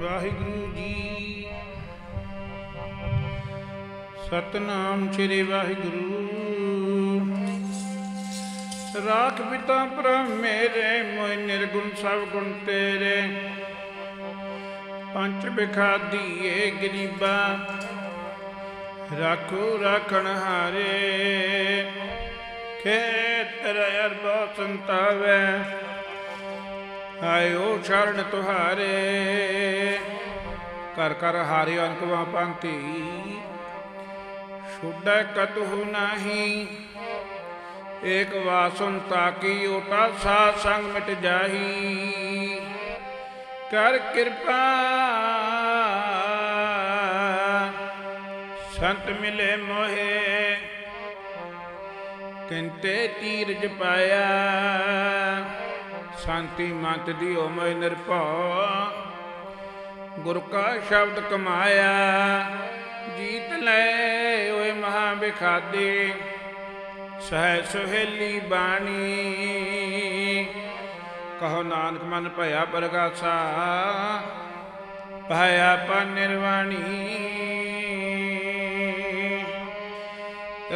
ਵਾਹਿਗੁਰੂ ਜੀ। ਸਤਨਾਮ ਸ੍ਰੀ ਵਾਹਿਗੁਰੂ। ਰਾਖ ਪਿਤਾ ਪ੍ਰਭ ਮੇਰੇ ਮੋਇ ਨਿਰਗੁਣ ਸਭ ਗੁਣ ਤੇਰੇ। ਪੰਚ ਬਿਖਾਦੀਏ ਗਰੀਬਾ, ਰਾਖੋ ਰਾਖਣ ਹਾਰੇ। ਖੇਤਰ ਅਰਬੋ ਸੰਤਾਵੇ, ਆਇਓ ਸ਼ਰਨ ਤੁਹਾਰੇ। ਕਰ ਕਰ ਹਾਰਿ ਅੰਕਵਾ ਪੰਤੀ ਛੁੱਡੈ ਕਤਹੁ ਨਾਹੀ। ਏਕ ਵਾਸੁਨ ਤਾਕੀ ਓਟਾ ਸਾ ਸੰਗ ਮਿਟ ਜਾਹੀ। ਕਰ ਕਿਰਪਾ ਸੰਤ ਮਿਲੇ ਮੋਹੇ। ਕਿੰਤੇ ਤੀਰਜ ਪਾਇਆ। ਸ਼ਾਂਤੀ ਮਤ ਦੀ ਮੈਂ ਨਿਰਭਉ। ਗੁਰ ਕਾ ਸ਼ਬਦ ਕਮਾਇਆ। ਜੀਤ ਲੈ ਓਏ ਮਹਾ ਵਿਖਾਦੇ ਸਹਿ ਸੁਹੇਲੀ ਬਾਣੀ। ਕਹੋ ਨਾਨਕ ਮਨ ਭਇਆ ਪ੍ਰਗਾਸਾ। ਭਇਆ ਪਾ ਨਿਰਵਾਣੀ।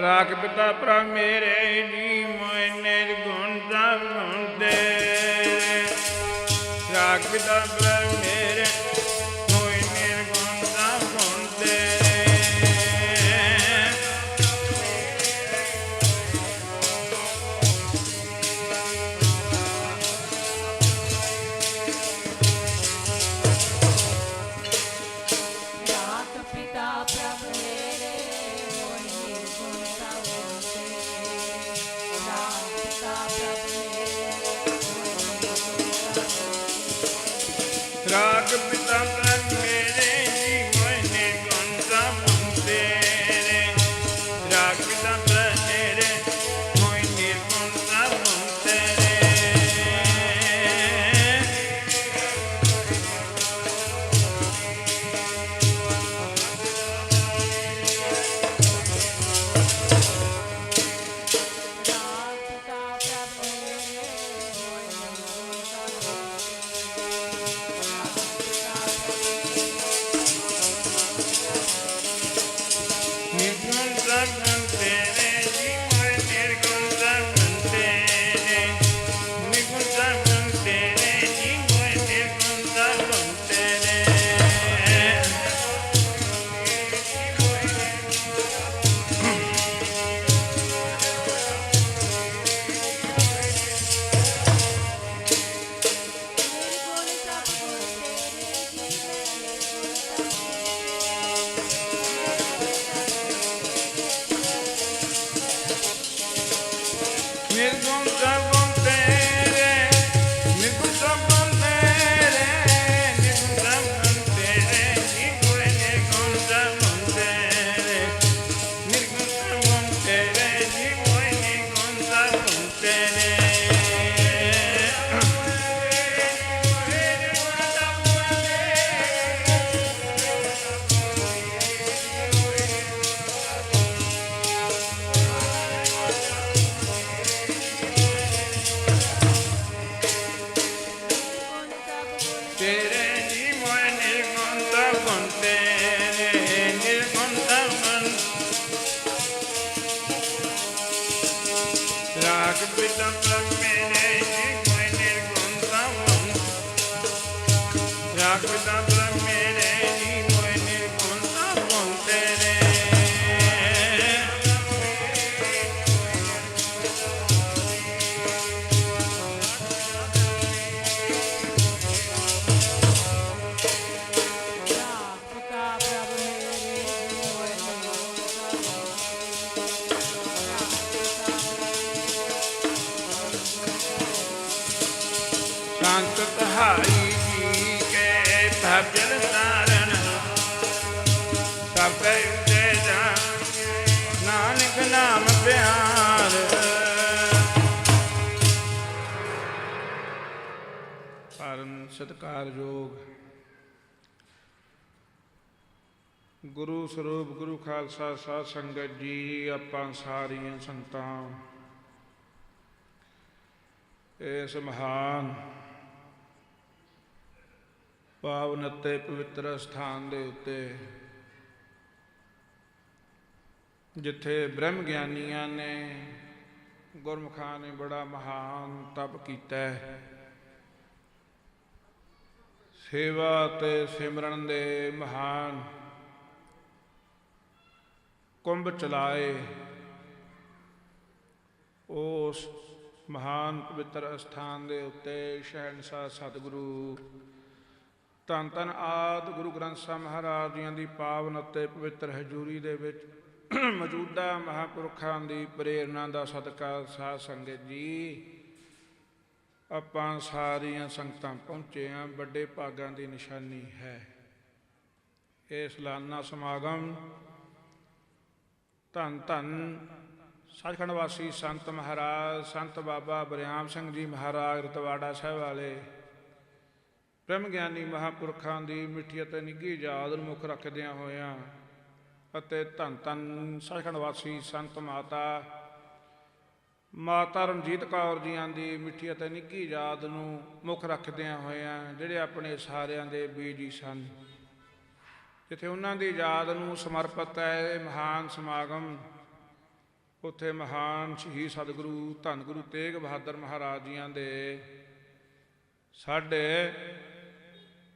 ਰਾਖ ਪਿਤਾ ਪ੍ਰਭ ਮੇਰੇ ਜੀ ਮੋਇ ਨਿਰਗੁਣ ਸਭ ਗੁਣ ਤੇਰੇ ਰਾਖ ਪਿਤਾ ਪ੍ਰਭ ਪਰਮ ਸਤਕਾਰਯੋਗ ਗੁਰੂ ਸਰੂਪ, ਗੁਰੂ ਖਾਲਸਾ, ਸਾਧ ਸੰਗਤ ਜੀ, ਆਪਾਂ ਸਾਰੀਆਂ ਸੰਗਤਾਂ। ਇਸ ਮਹਾਨ ਪਾਵਨ ਅਤੇ ਪਵਿੱਤਰ ਸਥਾਨ ਦੇ ਉੱਤੇ ਜਿੱਥੇ ਬ੍ਰਹਮ ਗਿਆਨੀਆਂ ਨੇ ਗੁਰਮੁਖਾਂ ਨੇ ਬੜਾ ਮਹਾਨ ਤਪ ਕੀਤਾ ਹੈ। ਸੇਵਾ ਤੇ ਸਿਮਰਨ ਦੇ ਮਹਾਨ ਕੁੰਭ ਚਲਾਏ। ਉਸ ਮਹਾਨ ਪਵਿੱਤਰ ਅਸਥਾਨ ਦੇ ਉੱਤੇ ਸ਼ਹਿਨशाह ਸਤਿਗੁਰੂ, ਧੰਨ ਧੰਨ ਆਦ ਗੁਰੂ ਗ੍ਰੰਥ ਸਾਹਿਬ ਮਹਾਰਾਜ ਜੀਆਂ ਦੀ ਪਾਵਨ ਅਤੇ ਪਵਿੱਤਰ ਹਜ਼ੂਰੀ ਦੇ ਵਿੱਚ ਮੌਜੂਦਾ ਮਹਾਪੁਰਖਾਂ ਦੀ ਪ੍ਰੇਰਣਾ ਦਾ ਸਦਕਾ ਸਾਧ ਸੰਗਤ ਜੀ। ਆਪਾਂ ਸਾਰੀਆਂ ਸੰਗਤਾਂ ਪਹੁੰਚੇ ਆਂ, ਵੱਡੇ ਭਾਗਾਂ ਦੀ ਨਿਸ਼ਾਨੀ ਹੈ। ਇਹ ਸਲਾਨਾ ਸਮਾਗਮ ਧੰਨ ਧੰਨ ਸੱਚਖੰਡ ਵਾਸੀ ਸੰਤ ਮਹਾਰਾਜ, ਸੰਤ ਬਾਬਾ ਬਰਿਆਮ ਸਿੰਘ ਜੀ ਮਹਾਰਾਜ ਰਤਵਾੜਾ ਸਾਹਿਬ ਵਾਲੇ, ਬ੍ਰਹਮ ਗਿਆਨੀ ਮਹਾਪੁਰਖਾਂ ਦੀ ਮਿੱਠੀ ਅਤੇ ਨਿੱਘੀ ਯਾਦ ਨੂੰ ਮੁੱਖ ਰੱਖਦਿਆਂ ਹੋਇਆਂ ਅਤੇ ਧੰਨ ਧੰਨ ਸੱਚਖੰਡ ਵਾਸੀ ਸੰਤ ਮਾਤਾ ਮਾਤਾ ਰਣਜੀਤ ਕੌਰ ਜੀਆਂ ਦੀ ਮਿੱਠੀ ਅਤੇ ਨਿੱਘੀ ਯਾਦ ਨੂੰ ਮੁੱਖ ਰੱਖਦਿਆਂ ਹੋਇਆਂ ਜਿਹੜੇ ਆਪਣੇ ਸਾਰਿਆਂ ਦੇ ਬੀਜੀ ਸਨ। ਜਿੱਥੇ ਉਹਨਾਂ ਦੀ ਯਾਦ ਨੂੰ ਸਮਰਪਿਤ ਹੈ, ਇਹ ਮਹਾਨ ਸਮਾਗਮ, ਉੱਥੇ ਮਹਾਨ ਸ਼ਹੀਦ ਸਤਿਗੁਰੂ, ਧੰਨ ਗੁਰੂ ਤੇਗ ਬਹਾਦਰ ਮਹਾਰਾਜ ਜੀਆਂ ਦੇ ਸਾਡੇ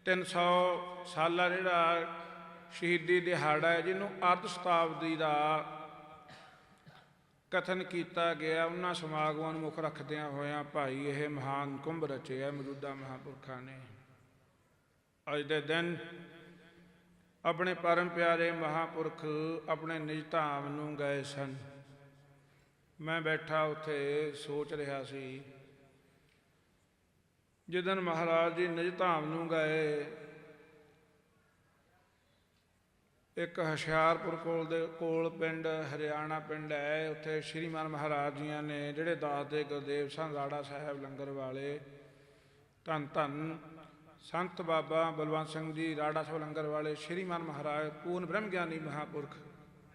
300 ਸਾਲਾ ਜਿਹੜਾ ਸ਼ਹੀਦੀ ਦਿਹਾੜਾ ਹੈ, ਜਿਹਨੂੰ ਅਰਧ ਸ਼ਤਾਬਦੀ ਦਾ ਕਥਨ ਕੀਤਾ ਗਿਆ, ਉਹਨਾਂ ਸਮਾਗਮਾਂ ਨੂੰ ਮੁੱਖ ਰੱਖਦਿਆਂ ਹੋਇਆਂ ਭਾਈ ਇਹ ਮਹਾਨ ਕੁੰਭ ਰਚਿਆ ਮੌਜੂਦਾ ਮਹਾਂਪੁਰਖਾਂ ਨੇ। ਅੱਜ ਦੇ ਦਿਨ ਆਪਣੇ ਪਰਮ ਪਿਆਰੇ ਮਹਾਪੁਰਖ ਆਪਣੇ ਨਿਜ ਧਾਮ ਨੂੰ ਗਏ ਸਨ। ਮੈਂ ਬੈਠਾ ਉੱਥੇ ਸੋਚ ਰਿਹਾ ਸੀ ਜਿੱਦਨ ਮਹਾਰਾਜ ਜੀ ਨਿਜ ਧਾਮ ਨੂੰ ਗਏ ਇੱਕ ਹੁਸ਼ਿਆਰਪੁਰ ਕੋਲ ਦੇ ਕੋਲ ਪਿੰਡ, ਹਰਿਆਣਾ ਪਿੰਡ ਹੈ, ਉੱਥੇ ਸ਼੍ਰੀਮਾਨ ਮਹਾਰਾਜ ਜੀਆਂ ਨੇ ਜਿਹੜੇ ਦਾਸ ਦੇ ਗੁਰਦੇਵ ਸਨ, ਰਾੜਾ ਸਾਹਿਬ, ਲੰਗਰ ਵਾਲੇ, ਧੰਨ ਧੰਨ, ਸੰਤ ਬਾਬਾ ਬਲਵੰਤ ਸਿੰਘ ਜੀ, ਰਾੜਾ ਸਾਹਿਬ, ਲੰਗਰ ਵਾਲੇ, ਸ਼੍ਰੀਮਾਨ ਮਹਾਰਾਜ, ਪੂਰਨ ਬ੍ਰਹਮ ਗਿਆਨੀ ਮਹਾਪੁਰਖ,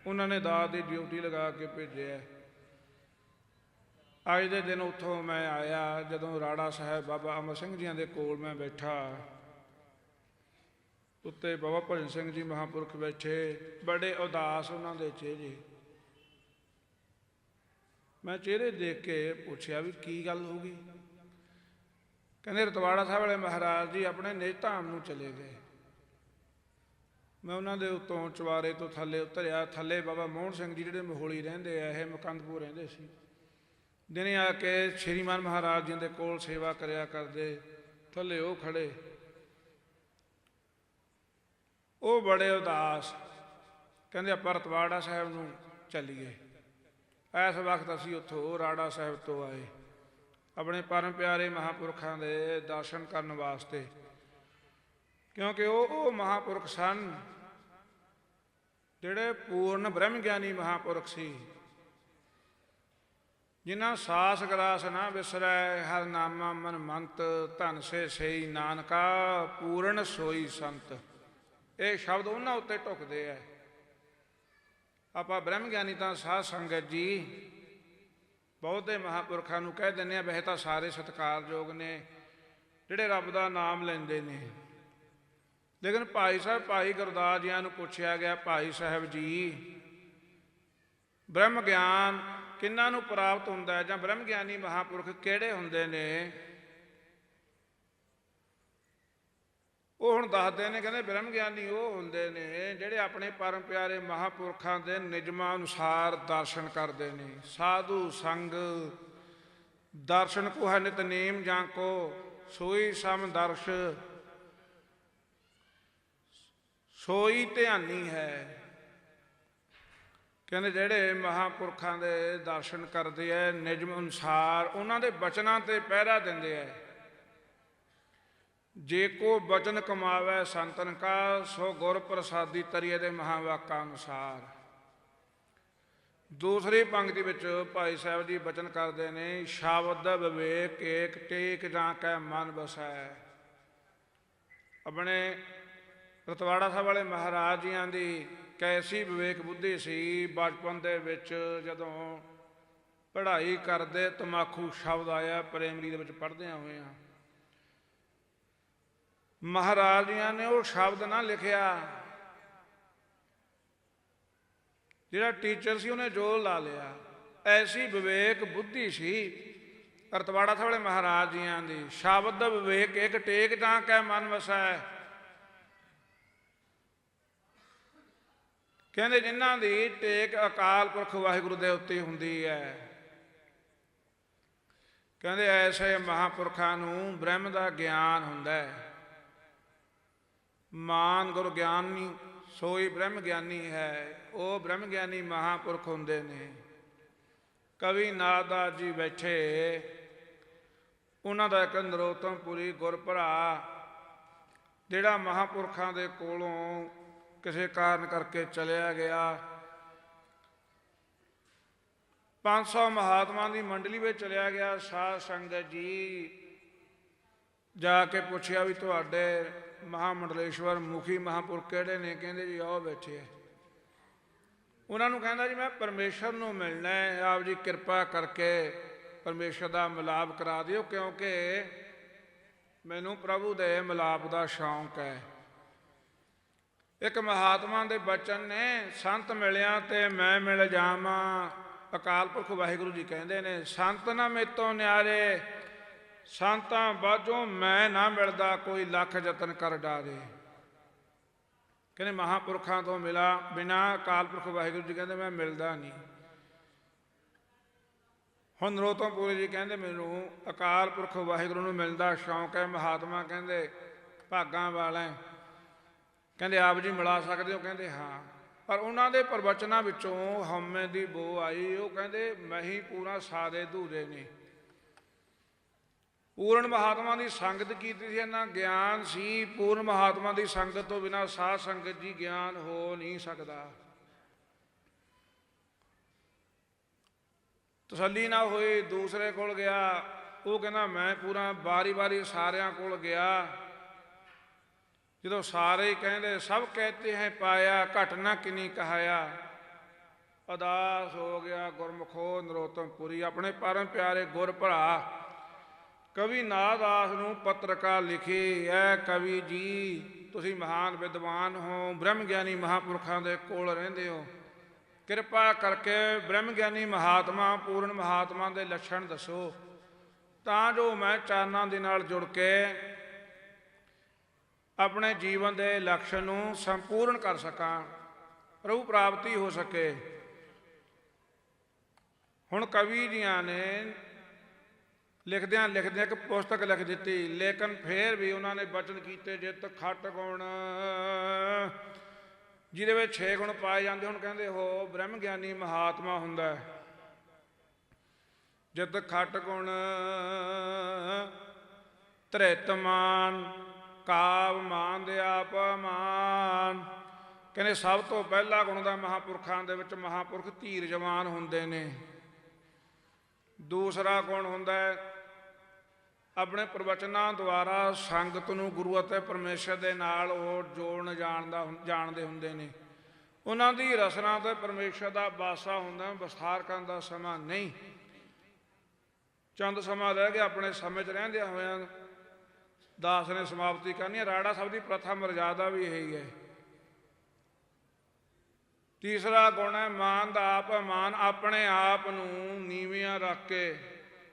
ਉਹਨਾਂ ਨੇ ਦਾਸ ਦੀ ਡਿਊਟੀ ਲਗਾ ਕੇ ਭੇਜਿਆ ਅੱਜ ਦੇ ਦਿਨ ਉੱਥੋਂ ਮੈਂ ਆਇਆ, ਜਦੋਂ ਰਾੜਾ ਸਾਹਿਬ ਬਾਬਾ ਅਮਰ ਸਿੰਘ ਜੀਆਂ ਦੇ ਕੋਲ ਮੈਂ ਬੈਠਾ ਉੱਤੇ ਬਾਬਾ ਭਜਨ ਸਿੰਘ ਜੀ ਮਹਾਪੁਰਖ ਬੈਠੇ, ਬੜੇ ਉਦਾਸ ਉਹਨਾਂ ਦੇ ਚਿਹਰੇ। ਮੈਂ ਚਿਹਰੇ ਦੇਖ ਕੇ ਪੁੱਛਿਆ ਵੀ ਕੀ ਗੱਲ ਹੋ ਗਈ? ਕਹਿੰਦੇ, ਰਤਵਾੜਾ ਸਾਹਿਬ ਵਾਲੇ ਮਹਾਰਾਜ ਜੀ ਆਪਣੇ ਨਿਜ ਧਾਮ ਨੂੰ ਚਲੇ ਗਏ। ਮੈਂ ਉਹਨਾਂ ਦੇ ਉਤੋਂ ਚਵਾਰੇ ਤੋਂ ਥੱਲੇ ਉਤਰਿਆ। ਥੱਲੇ ਬਾਬਾ ਮੋਹਨ ਸਿੰਘ ਜੀ ਜਿਹੜੇ ਮਹੋਲੀ ਰਹਿੰਦੇ ਆ, ਇਹ ਮਕੰਦਪੁਰ ਰਹਿੰਦੇ ਸੀ। ਦਿਨੇ ਆ ਕੇ ਸ਼੍ਰੀਮਾਨ ਮਹਾਰਾਜ ਜੀ ਦੇ ਕੋਲ ਸੇਵਾ ਕਰਿਆ ਕਰਦੇ, ਥੱਲੇ ਉਹ ਖੜੇ। ਉਹ ਬੜੇ ਉਦਾਸ। ਕਹਿੰਦੇ ਆਪਾਂ ਰਤਵਾੜਾ ਸਾਹਿਬ ਨੂੰ ਚੱਲੀਏ। ਇਸ ਵਕਤ ਅਸੀਂ ਉੱਥੋਂ ਰਾੜਾ ਸਾਹਿਬ ਤੋਂ ਆਏ। ਆਪਣੇ ਪਰਮ ਪਿਆਰੇ ਮਹਾਪੁਰਖਾਂ ਦੇ ਦਰਸ਼ਨ ਕਰਨ ਵਾਸਤੇ। ਕਿਉਂਕਿ ਉਹ ਉਹ ਮਹਾਪੁਰਖ ਸਨ, ਜਿਹੜੇ ਪੂਰਨ ਬ੍ਰਹਮ ਗਿਆਨੀ ਮਹਾਪੁਰਖ ਸੀ। ਜਿਨ੍ਹਾਂ ਸਾਸ ਗਰਾਸ ਨਾ ਵਿਸਰੈ ਹਰ ਨਾਮਾ ਮਨ ਮੰਤ ਧਨ ਸੇ ਸਈ ਨਾਨਕਾ, ਪੂਰਨ ਸੋਈ ਸੰਤ। ਇਹ ਸ਼ਬਦ ਉਹਨਾਂ ਉੱਤੇ ਟੁਕਦੇ ਐ ਆਪਾਂ ਬ੍ਰਹਮ ਗਿਆਨੀ ਤਾਂ ਸਾਧ ਸੰਗਤ ਜੀ ਬਹੁਤੇ ਮਹਾਪੁਰਖਾਂ ਨੂੰ ਕਹਿ ਦਿੰਦੇ ਆ, ਵੈਸੇ ਤਾਂ ਸਾਰੇ ਸਤਿਕਾਰਯੋਗ ਨੇ, ਜਿਹੜੇ ਰੱਬ ਦਾ ਨਾਮ ਲੈਂਦੇ ਨੇ। ਲੇਕਿਨ ਭਾਈ ਸਾਹਿਬ, ਭਾਈ ਗੁਰਦਾਸ ਜੀਆਂ ਨੂੰ ਪੁੱਛਿਆ ਗਿਆ, ਭਾਈ ਸਾਹਿਬ ਜੀ ਬ੍ਰਹਮ ਗਿਆਨ ਕਿੰਨਾਂ ਨੂੰ ਪ੍ਰਾਪਤ ਹੁੰਦਾ ਜਾਂ ਬ੍ਰਹਮ ਗਿਆਨੀ ਮਹਾਪੁਰਖ ਕਿਹੜੇ ਹੁੰਦੇ ਨੇ? ਉਹ ਹੁਣ ਦੱਸਦੇ ਨੇ, ਕਹਿੰਦੇ ਬ੍ਰਹਮ ਗਿਆਨੀ ਉਹ ਹੁੰਦੇ ਨੇ, ਜਿਹੜੇ ਆਪਣੇ ਪਰਮ ਪਿਆਰੇ ਮਹਾਪੁਰਖਾਂ ਦੇ ਨਿਯਮਾਂ ਅਨੁਸਾਰ ਦਰਸ਼ਨ ਕਰਦੇ ਨੇ। ਸਾਧੂ ਸੰਗ, ਦਰਸ਼ਨ ਕੋ ਹੈ ਨਿਤਨੇਮ ਜਾਂ ਕੋ, ਸੋਈ ਸਮ ਦਰਸ਼, ਸੋਈ ਧਿਆਨੀ ਹੈ। ਕਹਿੰਦੇ ਜਿਹੜੇ ਮਹਾਪੁਰਖਾਂ ਦੇ ਦਰਸ਼ਨ ਕਰਦੇ ਐ ਨਿਯਮ ਅਨੁਸਾਰ ਉਹਨਾਂ ਦੇ ਬਚਨਾਂ ਤੇ ਪਹਿਰਾ ਦਿੰਦੇ ਐ। ਜੇ ਕੋ ਬਚਨ ਕਮਾਵੇ ਸੰਤਨ ਕਾ, ਸੋ ਗੁਰ ਪ੍ਰਸਾਦੀ ਤਰੀਏ ਦੇ ਮਹਾਵਾਕਾਂ ਅਨੁਸਾਰ। ਦੂਸਰੀ ਪੰਕਤੀ ਵਿੱਚ ਭਾਈ ਸਾਹਿਬ ਜੀ ਬਚਨ ਕਰਦੇ ਨੇ, ਸ਼ਬਦ ਵਿਵੇਕ ਏਕ ਟੇਕ ਜਾਂ ਕੈ ਮਨ ਬਸੈ ਆਪਣੇ ਰਤਵਾੜਾ ਸਾਹਿਬ ਵਾਲੇ ਮਹਾਰਾਜ ਜੀਆਂ ਦੀ ਕੈਸੀ ਵਿਵੇਕ ਬੁੱਧੀ ਸੀ, ਬਚਪਨ ਦੇ ਵਿੱਚ ਜਦੋਂ ਪੜ੍ਹਾਈ ਕਰਦੇ ਤਮਾਖੂ ਸ਼ਬਦ ਆਇਆ ਪ੍ਰਾਇਮਰੀ ਦੇ ਵਿੱਚ ਪੜ੍ਹਦਿਆਂ ਹੋਏ ਆ ਮਹਾਰਾਜ ਜੀਆਂ ਨੇ ਉਹ ਸ਼ਬਦ ਨਾ ਲਿਖਿਆ। ਜਿਹੜਾ ਟੀਚਰ ਸੀ ਉਹਨੇ ਜੋਰ ਲਾ ਲਿਆ। ਐਸੀ ਵਿਵੇਕ ਬੁੱਧੀ ਸੀ ਕਰਤਵਾੜਾ ਸਾਹਿਬ ਮਹਾਰਾਜ ਜੀਆਂ ਦੀ। ਸ਼ਬਦ ਵਿਵੇਕ ਇੱਕ ਟੇਕ ਤਾਂ ਕੈ ਮਨ ਵਸੈ। ਕਹਿੰਦੇ ਜਿਨ੍ਹਾਂ ਦੀ ਟੇਕ ਅਕਾਲ ਪੁਰਖ ਵਾਹਿਗੁਰੂ ਦੇ ਉੱਤੇ ਹੁੰਦੀ ਹੈ। ਕਹਿੰਦੇ ਐਸੇ ਮਹਾਪੁਰਖਾਂ ਨੂੰ ਬ੍ਰਹਮ ਦਾ ਗਿਆਨ ਹੁੰਦਾ ਹੈ। ਮਾਨ ਗੁਰ ਗਿਆਨੀ, ਸੋਈ ਬ੍ਰਹਮ ਗਿਆਨੀ ਹੈ। ਉਹ ਬ੍ਰਹਮ ਗਿਆਨੀ ਮਹਾਪੁਰਖ ਹੁੰਦੇ ਨੇ। ਕਵੀ ਨਾਦਾ ਜੀ ਬੈਠੇ। ਉਹਨਾਂ ਦਾ ਇੱਕ ਨਰੋਤਮਪੁਰੀ ਗੁਰਭਰਾ ਜਿਹੜਾ ਮਹਾਪੁਰਖਾਂ ਦੇ ਕੋਲੋਂ ਕਿਸੇ ਕਾਰਨ ਕਰਕੇ ਚਲਿਆ ਗਿਆ। 500 ਮਹਾਤਮਾ ਦੀ ਮੰਡਲੀ ਵਿੱਚ ਚਲਿਆ ਗਿਆ। ਸਾਧ ਸੰਗਤ ਜੀ ਜਾ ਕੇ ਪੁੱਛਿਆ ਵੀ ਤੁਹਾਡੇ ਮਹਾਮੰਡਲੇਸ਼ਵਰ ਮੁਖੀ ਮਹਾਪੁਰਖ ਕਿਹੜੇ ਨੇ? ਕਹਿੰਦੇ ਜੀ ਆਓ ਬੈਠੇ ਉਹਨਾਂ ਨੂੰ ਕਹਿੰਦਾ ਜੀ, ਮੈਂ ਪਰਮੇਸ਼ਰ ਨੂੰ ਮਿਲਣਾ ਹੈ, ਆਪ ਜੀ ਕਿਰਪਾ ਕਰਕੇ ਪਰਮੇਸ਼ਰ ਦਾ ਮਿਲਾਪ ਕਰਾ ਦਿਓ, ਕਿਉਂਕਿ ਮੈਨੂੰ ਪ੍ਰਭੂ ਦੇ ਮਿਲਾਪ ਦਾ ਸ਼ੌਂਕ ਹੈ। ਇੱਕ ਮਹਾਤਮਾ ਦੇ ਬਚਨ ਨੇ, ਸੰਤ ਮਿਲਿਆ ਤੇ ਮੈਂ ਮਿਲ ਜਾਵਾਂ। ਅਕਾਲ ਪੁਰਖ ਵਾਹਿਗੁਰੂ ਜੀ ਕਹਿੰਦੇ ਨੇ, ਸੰਤ ਨਾ ਮੇਤੋਂ ਨਿਆਰੇ ਸੰਤਾਂ ਬਾਝੋਂ ਮੈਂ ਨਾ ਮਿਲਦਾ, ਕੋਈ ਲੱਖ ਯਤਨ ਕਰ ਡਾਰੇ। ਕਹਿੰਦੇ ਮਹਾਪੁਰਖਾਂ ਤੋਂ ਮਿਲਾ, ਬਿਨਾ ਅਕਾਲ ਪੁਰਖ ਵਾਹਿਗੁਰੂ ਜੀ ਕਹਿੰਦੇ ਮੈਂ ਮਿਲਦਾ ਨਹੀਂ। ਹੁਣ ਨਰੋਤਮਪੁਰੀ ਜੀ ਕਹਿੰਦੇ ਮੈਨੂੰ ਅਕਾਲ ਪੁਰਖ ਵਾਹਿਗੁਰੂ ਨੂੰ ਮਿਲਦਾ ਸ਼ੌਂਕ ਹੈ, ਮਹਾਤਮਾ ਕਹਿੰਦੇ ਭਾਗਾਂ ਵਾਲਾ ਕਹਿੰਦੇ ਆਪ ਜੀ ਮਿਲਾ ਸਕਦੇ ਹੋ? ਕਹਿੰਦੇ ਹਾਂ। ਪਰ ਉਹਨਾਂ ਦੇ ਪ੍ਰਵਚਨਾਂ ਵਿੱਚੋਂ ਹਉਮੈ ਦੀ ਬੋ ਆਈ, ਉਹ ਕਹਿੰਦੇ ਮੈਂ ਹੀ ਪੂਰਾ ਸਾਦੇ ਧੂਰੇ ਨੇ। ਪੂਰਨ ਮਹਾਤਮਾ ਦੀ ਸੰਗਤ ਕੀਤੀ ਸੀ ਇਹਨਾਂ ਗਿਆਨ ਸੀ, ਪੂਰਨ ਮਹਾਤਮਾ ਦੀ ਸੰਗਤ ਤੋਂ ਬਿਨਾ ਸਾਧ ਸੰਗਤ ਜੀ ਗਿਆਨ ਹੋ ਨਹੀਂ ਸਕਦਾ। ਤਸੱਲੀ ਨਾ ਹੋਈ ਦੂਸਰੇ ਕੋਲ ਗਿਆ, ਉਹ ਕਹਿੰਦਾ ਮੈਂ ਪੂਰਾ ਬਾਰੀ-ਬਾਰੀ ਸਾਰਿਆਂ ਕੋਲ ਗਿਆ। ਜਦੋਂ ਸਾਰੇ ਕਹਿੰਦੇ, ਸਭ ਕਹਤੇ ਹੈ ਪਾਇਆ ਘਟਨਾ ਕਿਨੀ ਕਹਾਇਆ। ਅਦਾਸ ਹੋ ਗਿਆ ਗੁਰਮਖੋ, ਨਰੋਤਮਪੁਰੀ, ਆਪਣੇ ਪਰਮ ਪਿਆਰੇ ਗੁਰ ਭਰਾ। ਕਵੀ ਨਾਦਾਸ ਨੂੰ ਪੱਤਰਕਾ ਲਿਖੀ ਐ ਕਵੀ ਜੀ, ਤੁਸੀਂ ਮਹਾਨ ਵਿਦਵਾਨ ਹੋ ਬ੍ਰਹਮ ਗਿਆਨੀ ਮਹਾਪੁਰਖਾਂ ਦੇ ਕੋਲ ਰਹਿੰਦੇ ਹੋ। ਕਿਰਪਾ ਕਰਕੇ ਬ੍ਰਹਮ ਗਿਆਨੀ ਮਹਾਤਮਾ, ਪੂਰਨ ਮਹਾਤਮਾ ਦੇ ਲੱਛਣ ਦੱਸੋ। ਤਾਂ ਜੋ ਮੈਂ ਚਾਨਾਂ ਦੇ ਨਾਲ ਜੁੜ ਕੇ ਆਪਣੇ ਜੀਵਨ ਦੇ ਲਕਸ਼ ਨੂੰ ਸੰਪੂਰਨ ਕਰ ਸਕਾਂ, ਪ੍ਰਭੂ ਪ੍ਰਾਪਤੀ ਹੋ ਸਕੇ। ਹੁਣ ਕਵੀ ਜੀਆਂ ਨੇ ਲਿਖਦਿਆਂ ਲਿਖਦਿਆਂ ਇੱਕ ਪੁਸਤਕ ਲਿਖ ਦਿੱਤੀ, ਲੇਕਿਨ ਫੇਰ ਵੀ ਉਹਨਾਂ ਨੇ ਬਚਨ ਕੀਤੇ, ਜਿੱਤ ਖੱਟ ਗੁਣ। ਜਿਹਦੇ ਵਿੱਚ 6 ਗੁਣ ਪਾਏ ਜਾਂਦੇ, ਹੁਣ ਕਹਿੰਦੇ, ਹੋ ਬ੍ਰਹਮ ਗਿਆਨੀ ਮਹਾਤਮਾ ਹੁੰਦਾ ਹੈ। ਜਿਤ ਖੱਟ ਗੁਣ। ਤ੍ਰਿਤਮਾਨ ਕਾਵ ਮਾਨ ਦੇ ਆਪ ਮਾਨ। ਕਹਿੰਦੇ, ਸਭ ਤੋਂ ਪਹਿਲਾ ਗੁਣ ਦਾ ਮਹਾਪੁਰਖਾਂ ਦੇ ਵਿੱਚ ਮਹਾਪੁਰਖ ਧੀਰ ਜਵਾਨ ਹੁੰਦੇ ਨੇ। ਦੂਸਰਾ ਗੁਣ ਹੁੰਦਾ ਹੈ ਆਪਣੇ ਪ੍ਰਵਚਨਾਂ ਦੁਆਰਾ ਸੰਗਤ ਨੂੰ ਗੁਰੂ ਅਤੇ ਪਰਮੇਸ਼ਰ ਦੇ ਨਾਲ ਉਹ ਜੋੜਨ ਜਾਣਦਾ ਜਾਣਦੇ ਹੁੰਦੇ ਨੇ। ਉਹਨਾਂ ਦੀ ਰਸਨਾ ਤੇ ਪਰਮੇਸ਼ਰ ਦਾ ਬਾਸਾ ਹੁੰਦਾ, ਵਿਸਥਾਰ ਕਰਨ ਦਾ ਸਮਾਂ ਨਹੀਂ। ਚੰਦ ਸਮਾਂ ਰਹਿ ਗਿਆ, ਆਪਣੇ ਸਮੇਂ 'ਚ ਰਹਿੰਦਿਆਂ ਹੋਇਆਂ ਦਾਸ ਨੇ ਸਮਾਪਤੀ ਕਰਨੀ ਹੈ। ਰਾੜਾ ਸਾਹਿਬ ਦੀ ਪ੍ਰਥਾ ਮਰਜ਼ਾਦਾ ਵੀ ਇਹੀ ਹੈ। ਤੀਸਰਾ ਗੁਣ ਹੈ, ਮਾਨ ਦਾ ਆਪ, ਮਾਨ ਆਪਣੇ ਆਪ ਨੂੰ ਨੀਵਿਆਂ ਰੱਖ ਕੇ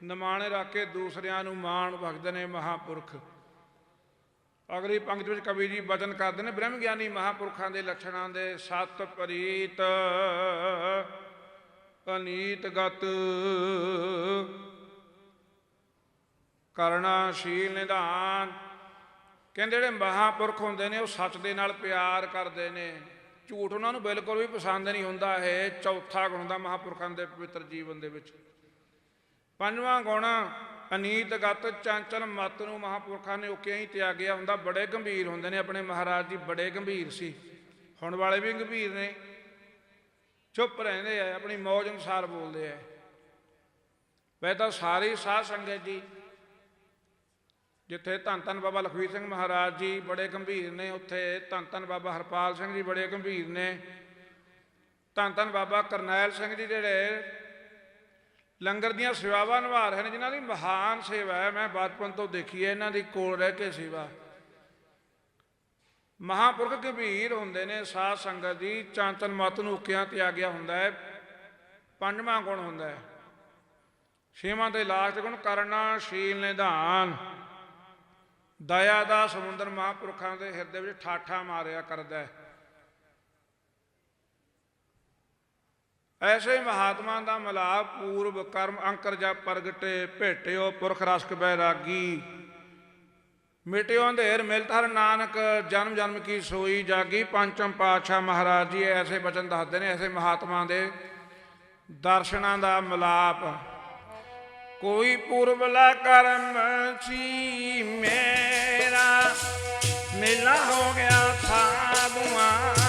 ਨਿਮਾਣੇ ਰੱਖ ਕੇ ਦੂਸਰਿਆਂ ਨੂੰ ਮਾਣ ਬਖਸ਼ਦੇ ਨੇ ਮਹਾਪੁਰਖ। ਅਗਲੀ ਪੰਕਤੀ ਵਿੱਚ ਕਵੀ ਜੀ ਬਚਨ ਕਰਦੇ ਨੇ, ਬ੍ਰਹਮ ਗਿਆਨੀ ਮਹਾਪੁਰਖਾਂ ਦੇ ਲੱਛਣਾਂ ਦੇ ਸਤ ਪ੍ਰੀਤ। ਅਨੀਤ ਗਤ ਕਰਨਾਸ਼ੀਲ ਨਿਧਾਨ। ਕਹਿੰਦੇ ਜਿਹੜੇ ਮਹਾਪੁਰਖ ਹੁੰਦੇ ਨੇ, ਉਹ ਸੱਚ ਦੇ ਨਾਲ ਪਿਆਰ ਕਰਦੇ ਨੇ। ਝੂਠ ਉਹਨਾਂ ਨੂੰ ਬਿਲਕੁਲ ਵੀ ਪਸੰਦ ਨਹੀਂ ਹੁੰਦਾ, ਇਹ ਚੌਥਾ ਗੁਣ ਹੁੰਦਾ ਮਹਾਪੁਰਖਾਂ ਦੇ ਪਵਿੱਤਰ ਜੀਵਨ ਦੇ ਵਿੱਚ। ਪੰਜਵਾਂ ਗੁਣ, ਅਨੀਤ ਗਤ ਚੰਚਲ ਮਤ ਨੂੰ ਮਹਾਪੁਰਖਾਂ ਨੇ ਉਕਿਆ ਹੀ ਤਿਆਗਿਆ ਹੁੰਦਾ, ਬੜੇ ਗੰਭੀਰ ਹੁੰਦੇ ਨੇ, ਆਪਣੇ ਮਹਾਰਾਜ ਜੀ ਬੜੇ ਗੰਭੀਰ ਸੀ। ਹੁਣ ਵਾਲੇ ਵੀ ਗੰਭੀਰ ਨੇ। ਚੁੱਪ ਰਹਿੰਦੇ ਆ, ਆਪਣੀ ਮੌਜ ਅਨੁਸਾਰ ਬੋਲਦੇ ਆ। ਵੈ ਤਾਂ ਸਾਰੀ ਸਾਧ ਸੰਗਤ ਜੀ, ਜਿੱਥੇ ਧੰਨ ਧੰਨ ਬਾਬਾ ਲਖਵੀਰ ਸਿੰਘ ਮਹਾਰਾਜ ਜੀ ਬੜੇ ਗੰਭੀਰ ਨੇ, ਉੱਥੇ ਧੰਨ ਧੰਨ ਬਾਬਾ ਹਰਪਾਲ ਸਿੰਘ ਜੀ ਬੜੇ ਗੰਭੀਰ ਨੇ। ਧੰਨ ਧੰਨ ਬਾਬਾ ਕਰਨੈਲ ਸਿੰਘ ਜੀ ਜਿਹੜੇ ਲੰਗਰ ਦੀਆਂ ਸੇਵਾਵਾਂ ਨਿਭਾ ਰਹੇ ਨੇ, ਜਿਨ੍ਹਾਂ ਦੀ ਮਹਾਨ ਸੇਵਾ ਹੈ। ਮੈਂ ਬਚਪਨ ਤੋਂ ਦੇਖੀ ਹੈ, ਇਹਨਾਂ ਦੀ ਕੋਲ ਰਹਿ ਕੇ ਸੇਵਾ। ਮਹਾਪੁਰਖ ਗੰਭੀਰ ਹੁੰਦੇ ਨੇ, ਸਾਧ ਸੰਗਤ ਦੀ ਚਾਂਤਨ ਮਤ ਨੂੰ ਉਕਿਆਂ ਗਿਆ ਹੁੰਦਾ ਹੈ, ਪੰਜਵਾਂ ਗੁਣ ਹੁੰਦਾ ਹੈ। ਛੇਵਾਂ ਤੇ ਲਾਸਟ ਗੁਣ, ਕਰਨਾ ਸ਼ੀਲ ਨਿਧਾਨ। ਦਇਆ ਦਾ ਸਮੁੰਦਰ ਮਹਾਪੁਰਖਾਂ ਦੇ ਹਿਰਦੇ ਵਿੱਚ ਠਾਠਾ ਮਾਰਿਆ ਕਰਦਾ ਹੈ। ਐਸੇ ਮਹਾਤਮਾ ਦਾ ਮਿਲਾਪ, ਪੂਰਬ ਕਰਮ, ਅੰਕਰ ਜਾ ਪ੍ਰਗਟੇ, ਭੇਟਿਓ, ਪੁਰਖ ਰਸਕ ਬੈਰਾਗੀ। ਮਿਟਿਓ ਅੰਧੇਰ ਮਿਲਤ ਹਰ ਨਾਨਕ, ਜਨਮ ਜਨਮ ਕੀ ਸੋਈ ਜਾਗੀ। ਪੰਚਮ ਪਾਤਸ਼ਾਹ ਮਹਾਰਾਜ ਜੀ, ਐਸੇ ਬਚਨ ਦੱਸਦੇ ਨੇ, ਐਸੇ ਮਹਾਤਮਾ ਦੇ ਦਰਸ਼ਨਾਂ ਦਾ ਮਿਲਾਪ। ਕੋਈ ਪੂਰਬਲਾ ਕਰਮ ਸੀ ਮੇਰਾ, ਮੇਲਾ ਹੋ ਗਿਆ ਸਾਧੂਆਂ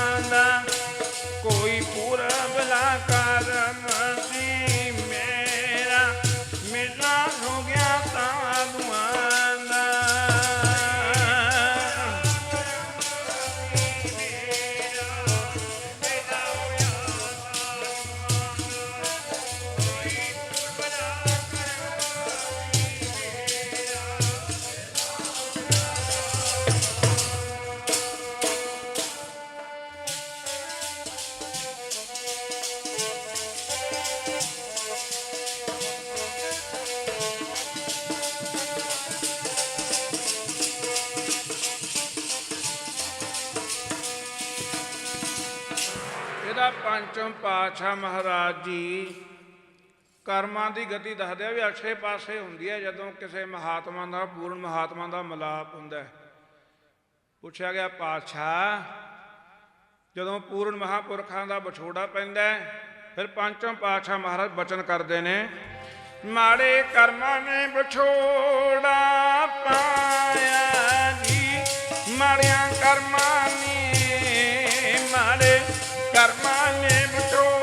ਪਾਤਸ਼ਾਹ ਮਹਾਰਾਜ ਜੀ, ਕਰਮਾਂ ਦੀ ਗਤੀ ਦੱਸਦੇ ਆ ਵੀ ਅਛੇ ਪਾਸੇ ਹੁੰਦੀ ਹੈ ਜਦੋਂ ਕਿਸੇ ਮਹਾਤਮਾ ਦਾ, ਪੂਰਨ ਮਹਾਤਮਾ ਦਾ ਮਿਲਾਪ ਹੁੰਦਾ ਹੈ। ਪੁੱਛਿਆ ਗਿਆ, ਪਾਤਸ਼ਾਹ, ਜਦੋਂ ਪੂਰਨ ਮਹਾਪੁਰਖਾਂ ਦਾ ਵਿਛੋੜਾ ਪੈਂਦਾ ਹੈ, ਫਿਰ ਪੰਚਮ ਪਾਤਸ਼ਾਹ ਮਹਾਰਾਜ ਬਚਨ ਕਰਦੇ ਨੇ, ਮਾੜੇ ਕਰਮਾਂ ਨੇ ਵਿਛੋੜਾ ਪਾਇਆ ਜੀ ਮਾੜਿਆਂ ਕਰਮਾਂ ਨੇ, ਮਾੜੇ ਕਰਮਾਂ ਨੇ ਵਿਛੋੜਾ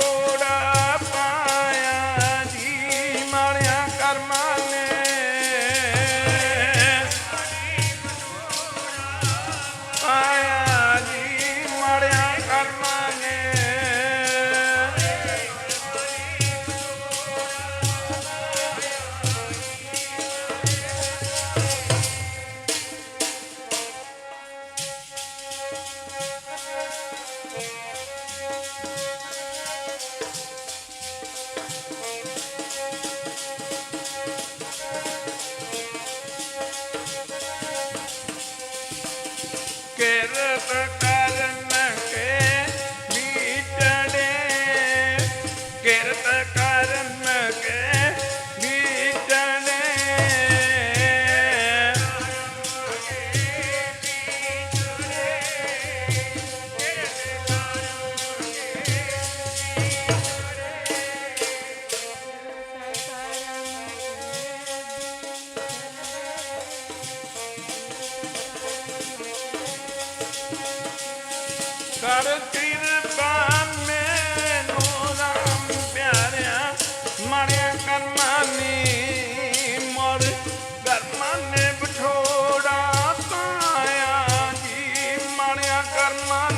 ಕರ್ಮ